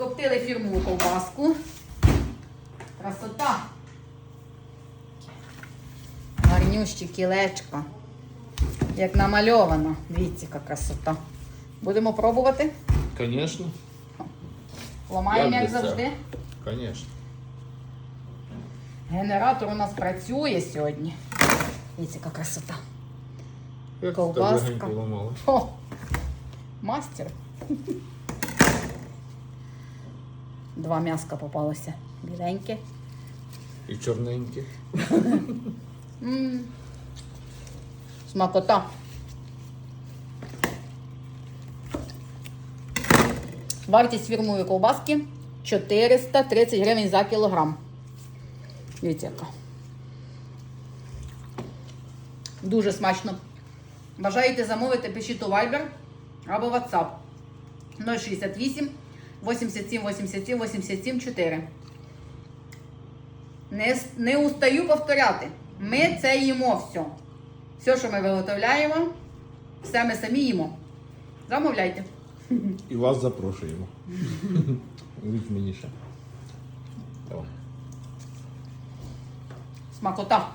Скоптили фірмову ковбаску. Красота. Гарнющі кілечко. Як намальовано. Дивіться, яка красота. Будемо пробувати. Конечно. Ламаємо, Як як завжди. Конечно. Генератор у нас працює сьогодні. Дивіться, яка красота. Як Ковбаска. О, мастер. Два м'яска попалося. Біленьке. І чорненькі. М. Смакота. Вартість фірмової ковбаски 430 гривень за кілограм. Дивіться яка. Дуже смачно. Бажаєте замовити, пишіть у Viber або WhatsApp 068 87 87 87 4. Не, не устаю повторяти. Ми це їмо все. Все, що ми виготовляємо, все ми самі їмо. Замовляйте. І вас запрошуємо. Візьмініше. Смакота.